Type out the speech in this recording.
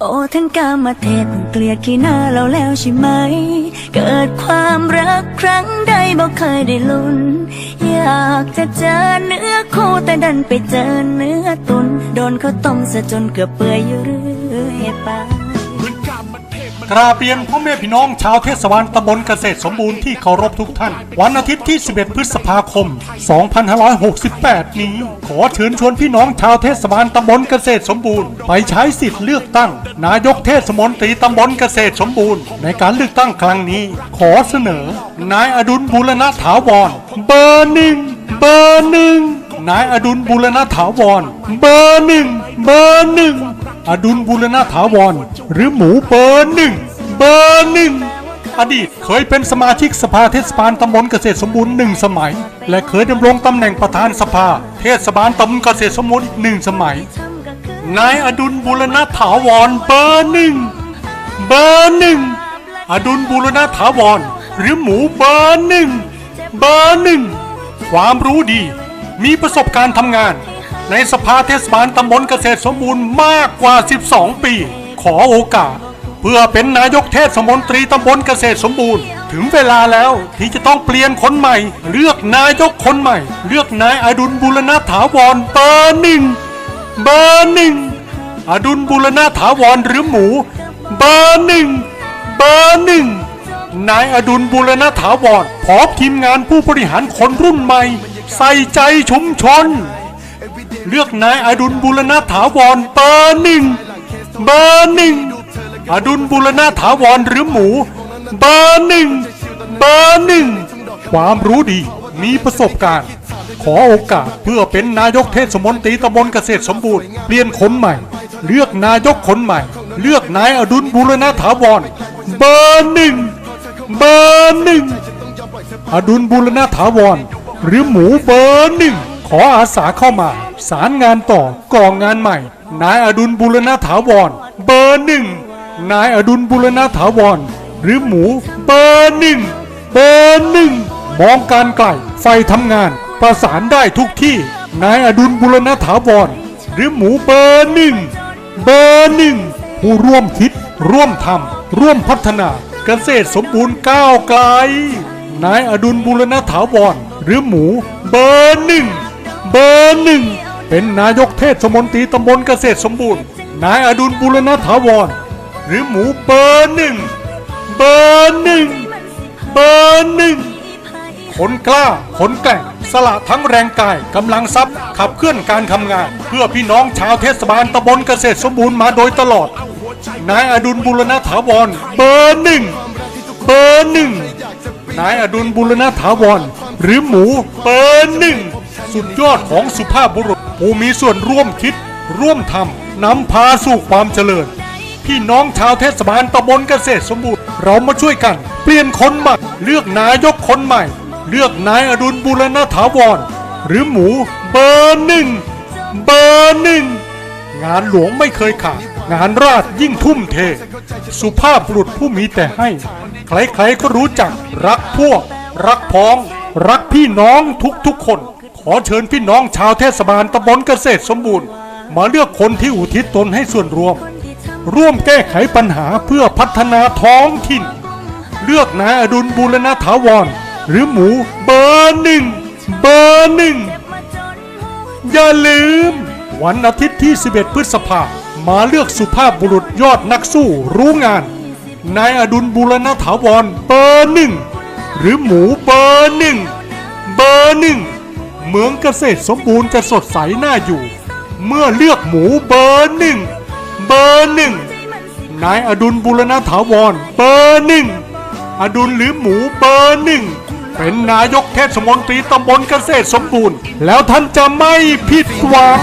โอ้ทั้งกามาเทศเกลียดขี้หน้าเราแล้วใช่ไหม เกิดความรักครั้งใดบอกเคยได้ลุ้น อยากจะเจอเนื้อคู่แต่ดันไปเจอเนื้อตุน โดนเขาต้มซะจนเกือบเปื่อยอยู่เรื่อยไป กราบเรียนพ่อแม่พี่น้องชาวเทศบาลตำบลเกษตรสมบูรณ์ที่เคารพทุกท่าน วันอาทิตย์ที่ 11 พฤษภาคม 2568 นี้ ขอเชิญชวนพี่น้องชาวเทศบาลตำบลเกษตรสมบูรณ์ ไปใช้สิทธิ์เลือกตั้ง นายกเทศมนตรีตำบลเกษตรสมบูรณ์ ในการเลือกตั้งครั้งนี้ ขอเสนอ นายอดุลบุรณะถาวรเบอร์หนึ่งเบอร์หนึ่ง นายอดุลบุรณะถาวร เบอร์หนึ่งเบอร์หนึ่งอดุลบุรณะถาวร หรือหมูเบอร์หนึ่งเบอร์หนึ่งอดีตเคยเป็นสมาชิกสภาเทศบาลตำบลเกษตรสมบูรณ์หนึ่งสมัย และเคยดำรงตำแหน่งประธานสภา เทศบาลตำบลเกษตรสมบูรณ์อีกหนึ่งสมัย นายอดุลบุรณะถาวรเบอร์หนึ่งเบอร์หนึ่งอดุลบุรณะถาวร หรือหมูเบอร์หนึ่งเบอร์หนึ่งความรู้ดี มีประสบการณ์ทำงาน ในสภาเทศบาลตำบลเกษตรสมบูรณ์มากกว่า 12 ปี ขอโอกาส เพื่อเป็นนายกเทศมนตรีตำบลเกษตรสมบูรณ์ ถึงเวลาแล้วที่จะต้องเปลี่ยนคนใหม่ เลือกนายกคนใหม่ เลือกนายอดุลบุรณะถาวรเบอร์หนึ่งเบอร์หนึ่งอดุลบุรณะถาวรหรือหมู เบอร์หนึ่งเบอร์หนึ่งนายอดุลบุรณะถาวรพร้อมทีมงานผู้บริหารคนรุ่นใหม่ ใส่ใจชุมชน เลือกนายอดุลบุรณะถาวรเบอร์หนึ่งเบอร์หนึ่งอดุลบุรณะถาวรหรือหมู เบอร์หนึ่งเบอร์หนึ่งความรู้ดีมีประสบการณ์ ขอโอกาสเพื่อเป็นนายกเทศมนตรีตำบลเกษตรสมบูรณ์เปลี่ยนคนใหม่ เลือกนายกคนใหม่ เลือกนายอดุลบุรณะถาวรเบอร์หนึ่งเบอร์หนึ่งอดุลบุรณะถาวร หรือหมูเบอร์หนึ่งขออาสาเข้ามา สารงานต่อกองงานใหม่ นายอดุลบุรณะถาวร เบอร์หนึ่งนายอดุลบุรณะถาวร หรือหมูเบอร์หนึ่งเบอร์หนึ่งมองการไกลไฟทำงาน ประสานได้ทุกที่ นายอดุลบุรณะถาวร หรือหมูเบอร์หนึ่งเบอร์หนึ่งผู้ร่วมคิด ร่วมทำร่วมพัฒนาเกษตรสมบูรณ์ก้าวไกล นายอดุลบุรณะถาวร หรือหมูเบอร์หนึ่งเบอร์หนึ่งเป็นนายกเทศมนตรีตำบลเกษตรสมบูรณ์ นายอดุลบุรณะถาวร หรือหมูเบอร์หนึ่งเบอร์หนึ่งเบอร์หนึ่งคนกล้าคนแกร่งสละทั้งแรงกายกำลังทรัพย์ ขับเคลื่อนการทำงาน เพื่อพี่น้องชาวเทศบาลตำบลเกษตรสมบูรณ์มาโดยตลอด นายอดุลบุรณะถาวร เบอร์หนึ่งเบอร์หนึ่งนายอดุลบุรณะถาวร หรือหมูเบอร์หนึ่ง สุดยอดของสุภาพบุรุษผู้มีส่วนร่วมคิด ร่วมทำนำพาสู่ความเจริญ พี่น้องชาวเทศบาลตำบลเกษตรสมบูรณ์ เรามาช่วยกัน เปลี่ยนคนใหม่ เลือกนายกคนใหม่ เลือกนายอดุลบุรณะถาวร หรือหมูเบอร์หนึ่งเบอร์หนึ่งงานหลวงไม่เคยขาดงานราชยิ่งทุ่มเท สุภาพบุรุษผู้มีแต่ให้ ใครๆก็รู้จักรักพวก รักพ้อง รักพี่น้องทุกๆคน ขอเชิญพี่น้องชาวเทศบาลตำบลเกษตรสมบูรณ์ มาเลือกคนที่อุทิศตนให้ส่วนรวม ร่วมแก้ไขปัญหาเพื่อพัฒนาท้องถิ่น เลือกนายอดุลบูรณะถาวร หรือหมูเบอร์หนึ่งเบอร์หนึ่งอย่าลืม วันอาทิตย์ที่ 11 พฤษภามาเลือกสุภาพบุรุษยอดนักสู้รู้งานนายอดุลบูรณะถาวรเบอร์หนึ่ง หรือหมูเบอร์หนึ่งเบอร์หนึ่งเมืองเกษตรสมบูรณ์จะสดใสน่าอยู่ เมื่อเลือกหมูเบอร์หนึ่งเบอร์หนึ่งนายอดุลบุรณะถาวรเบอร์หนึ่งอดุลหรือหมูเบอร์หนึ่งเป็นนายกเทศมนตรีตำบลเกษตรสมบูรณ์ แล้วท่านจะไม่ผิดหวัง